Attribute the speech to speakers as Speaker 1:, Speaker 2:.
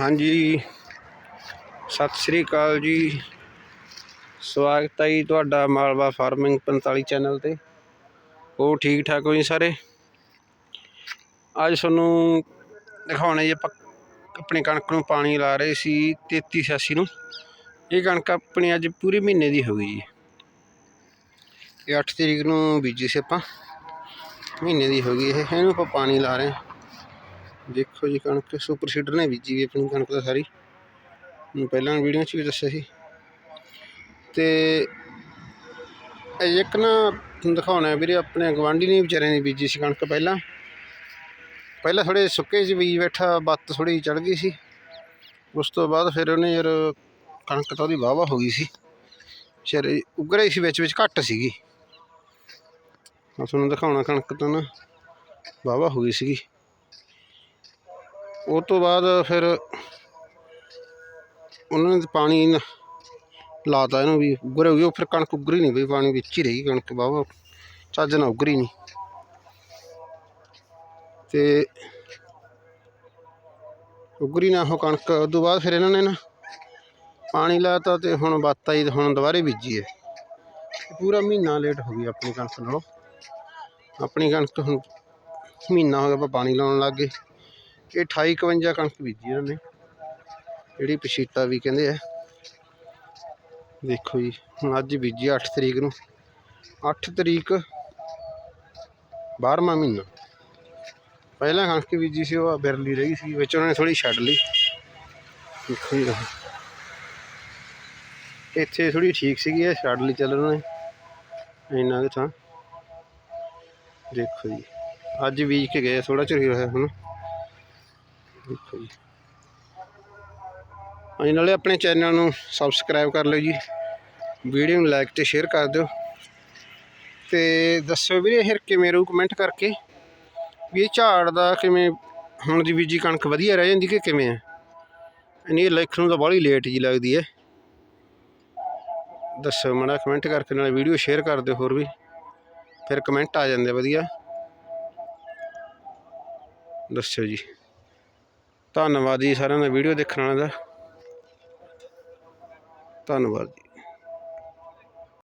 Speaker 1: ਹਾਂਜੀ। ਸਤਿ ਸ੍ਰੀ ਅਕਾਲ ਜੀ। ਸਵਾਗਤ ਹੈ ਜੀ ਤੁਹਾਡਾ ਮਾਲਵਾ ਫਾਰਮਿੰਗ 45 ਚੈਨਲ ਤੇ। ਉਹ ਠੀਕ ਠਾਕ ਹੋ ਜੀ ਸਾਰੇ? ਅੱਜ ਤੁਹਾਨੂੰ ਦਿਖਾਉਣੇ ਜੀ ਆਪਾਂ ਆਪਣੀ ਕਣਕ ਨੂੰ ਪਾਣੀ ਲਾ ਰਹੇ ਸੀ 3386 ਨੂੰ। ਇਹ ਕਣਕ ਆਪਣੀ ਅੱਜ ਪੂਰੇ ਮਹੀਨੇ ਦੀ ਹੋ ਗਈ ਜੀ। ਇਹ 8 ਤਰੀਕ ਨੂੰ ਬੀਜੀ ਸੀ ਆਪਾਂ। ਮਹੀਨੇ ਦੀ ਹੋ ਗਈ ਇਹ। ਇਹਨੂੰ ਆਪਾਂ ਪਾਣੀ ਲਾ ਰਹੇ ਹਾਂ। ਦੇਖੋ ਜੀ ਕਣਕ ਸੁਪਰ ਸੀਡਰ ਨੇ ਬੀਜੀ ਵੀ ਆਪਣੀ ਕਣਕ ਤਾਂ ਸਾਰੀ। ਪਹਿਲਾਂ ਵੀਡੀਓ 'ਚ ਵੀ ਦੱਸਿਆ ਸੀ। ਤੇ ਇੱਕ ਨਾ ਦਿਖਾਉਣਾ ਵੀਰੇ, ਆਪਣੇ ਗਵਾਂਢੀ ਨੇ ਵਿਚਾਰਿਆਂ ਨੇ ਬੀਜੀ ਸੀ ਕਣਕ ਪਹਿਲਾਂ। ਪਹਿਲਾਂ ਥੋੜੇ ਸੁੱਕੇ 'ਚ ਬੀਜ ਬੈਠਾ ਬੱਤ ਥੋੜੀ ਚੜ ਗਈ ਸੀ। ਉਸ ਤੋਂ ਬਾਅਦ ਫਿਰ ਉਹਨੇ ਯਾਰ ਕਣਕ ਤਾਂ ਉਹਦੀ ਵਾਹਵਾ ਹੋ ਗਈ ਸੀ। ਸ਼ਰੇ ਉਗਰੇ ਰਹੀ ਸੀ, ਵਿੱਚ ਵਿੱਚ ਘੱਟ ਸੀਗੀ। ਮੈਂ ਤੁਹਾਨੂੰ ਦਿਖਾਉਣਾ ਕਣਕ ਤਾਂ ਨਾ, ਵਾਹਵਾ ਹੋ ਗਈ ਸੀਗੀ। ਉਹ ਤੋਂ ਬਾਅਦ ਫਿਰ ਉਹਨਾਂ ਨੇ ਪਾਣੀ ਨ- ਲਾਤਾ ਇਹਨੂੰ ਵੀ, ਉੱਗਰ ਹੋ ਗਈ ਉਹ ਫਿਰ ਕਣਕ ਉੱਗਰੀ ਨਹੀਂ ਬਈ, ਪਾਣੀ ਵਿੱਚ ਹੀ ਰਹੀ ਕਣਕ, ਵਾਹਵਾ। ਚੱਜ ਨਾਲ ਉੱਗਰੀ ਨਹੀਂ। ਤੇ ਉੱਗਰੀ ਨਾ ਉਹ ਕਣਕ ਉਦੋਂ ਬਾਅਦ ਫਿਰ ਇਹਨਾਂ ਨੇ ਨਾ ਪਾਣੀ ਲਾਤਾ ਤੇ ਹੁਣ ਬੱਤ ਆਈ ਹੁਣ ਦੁਬਾਰੇ ਬੀਜੀ ਹੈ। ਪੂਰਾ ਮਹੀਨਾ ਲੇਟ ਹੋ ਗਈ ਆਪਣੀ ਕਣਕ ਨਾਲੋਂ। ਆਪਣੀ ਕਣਕ ਹੁਣ ਮਹੀਨਾ ਹੋ ਗਿਆ ਆਪਾਂ ਪਾਣੀ ਲਾਉਣ ਲੱਗ ਗਏ। ਇਹ 28 51 ਕਣਕ ਬੀਜੀ ਇਹਨਾਂ ਨੇ। ਜਿਹੜੀ ਪਛੀਤਾ ਵੀ ਕਹਿੰਦੇ ਆ। ਦੇਖੋ ਜੀ, ਹੁਣ ਅੱਜ ਬੀਜੀ 8 ਤਰੀਕ ਨੂੰ। 8 ਤਰੀਕ 12ਵਾਂ ਮਹੀਨਾ। ਪਹਿਲਾਂ ਕਣਕ ਬੀਜੀ ਸੀ, ਉਹ ਬਿਰਲੀ ਰਹੀ ਸੀ, ਵਿੱਚ ਉਹਨਾਂ ਨੇ ਥੋੜੀ ਛੱਡ ਲਈ। ਦੇਖੋ ਜੀ ਇੱਥੇ ਥੋੜੀ ਠੀਕ ਸੀਗੀ, ਇਹ ਛੱਡ ਲਈ ਚੱਲ ਉਹਨਾਂ ਨੇ। ਇੰਨਾ ਕੁ ਥਾਂ। ਦੇਖੋ ਜੀ, ਅੱਜ ਬੀਜ ਕੇ ਗਏ ਥੋੜਾ ਚਿਰ ਹੋਇਆ ਹੁਣ। ਦੇਖੋ ਜੀ। ਹਾਂਜੀ, ਨਾਲੇ ਆਪਣੇ ਚੈਨਲ ਨੂੰ ਸਬਸਕ੍ਰਾਈਬ ਕਰ ਲਿਓ ਜੀ। ਵੀਡੀਓ ਨੂੰ ਲਾਈਕ ਤੇ ਸ਼ੇਅਰ ਕਰ ਦਿਓ। ਤੇ ਦੱਸਿਓ ਵੀਰੇ, ਫਿਰ ਕਿਵੇਂ ਰਹੂ ਕਮੈਂਟ ਕਰਕੇ? ਵੀ ਇਹ ਝਾੜ ਦਾ ਕਿਵੇਂ, ਹੁਣ ਦੀ ਬੀਜੀ ਕਣਕ ਵਧੀਆ ਰਹਿ ਜਾਂਦੀ ਕਿ ਕਿਵੇਂ ਹੈ ਇਹ ਲਿਖਣ ਨੂੰ ਤਾਂ ਬਾਹਲੀ ਲੇਟ ਜੀ ਲੱਗਦੀ ਹੈ। ਦੱਸੋ ਮਾੜਾ ਕਮੈਂਟ ਕਰਕੇ, ਨਾਲੇ ਵੀਡੀਓ ਸ਼ੇਅਰ ਕਰ ਦਿਓ ਹੋਰ ਵੀ। ਫਿਰ ਕਮੈਂਟ ਆ ਜਾਂਦੇ ਵਧੀਆ। ਦੱਸਿਓ ਜੀ। ਧੰਨਵਾਦ ਜੀ ਸਾਰਿਆਂ ਦਾ ਵੀਡੀਓ ਦੇਖਣ ਵਾਲਿਆਂ ਦਾ। ਧੰਨਵਾਦ ਜੀ।